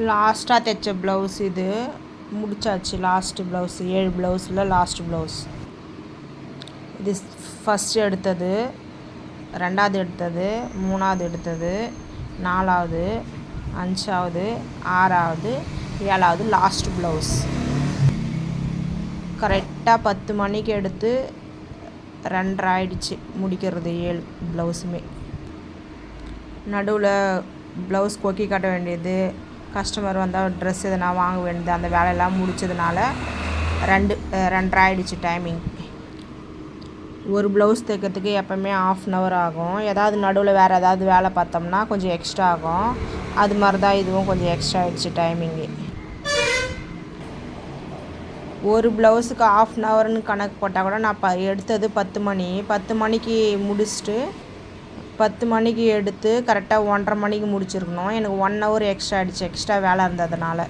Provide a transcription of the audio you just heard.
லாஸ்ட்டாக தைச்ச ப்ளவுஸ் இது. முடிச்சாச்சு. லாஸ்ட்டு ப்ளவுஸ் ஏழு ப்ளவுஸில் லாஸ்ட் ப்ளவுஸ் இது ஃபஸ்ட்டு எடுத்தது. ரெண்டாவது எடுத்தது. மூணாவது எடுத்தது. நாலாவது அஞ்சாவது ஆறாவது ஏழாவது லாஸ்ட் ப்ளவுஸ் கரெக்டாக பத்து மணிக்கு எடுத்து ரெண்டரை ஆயிடுச்சு முடிக்கிறது ஏழு ப்ளவுஸுமே நடுவில் ப்ளவுஸ் கொக்கி காட்ட வேண்டியது. கஸ்டமர் வந்தால் ட்ரெஸ் எதனா வாங்க வேண்டியது அந்த வேலையெல்லாம் முடிச்சதுனால ரெண்டு ரெண்டராயிடுச்சு டைமிங் ஒரு ப்ளவுஸ் தைக்கிறதுக்கு எப்போவுமே ஆஃப் அன் ஹவர் ஆகும். ஏதாவது நடுவில் வேறு ஏதாவது வேலை பார்த்தோம்னா கொஞ்சம் எக்ஸ்ட்ரா ஆகும். அது மாதிரி தான் இதுவும் கொஞ்சம் எக்ஸ்ட்ரா ஆகிடுச்சு டைமிங்கு ஒரு ப்ளவுஸுக்கு ஆஃப் அன் ஹவர்னு கணக்கு போட்டால் கூட நான் ப எடுத்தது பத்து மணி. பத்து மணிக்கு முடிச்சுட்டு பத்து மணிக்கு எடுத்து கரெக்டாக ஒன்றரை மணிக்கு முடிச்சிருக்கணும். எனக்கு ஒன் ஹவர் எக்ஸ்ட்ரா ஆகிடுச்சு எக்ஸ்ட்ரா வேலை இருந்ததுனால.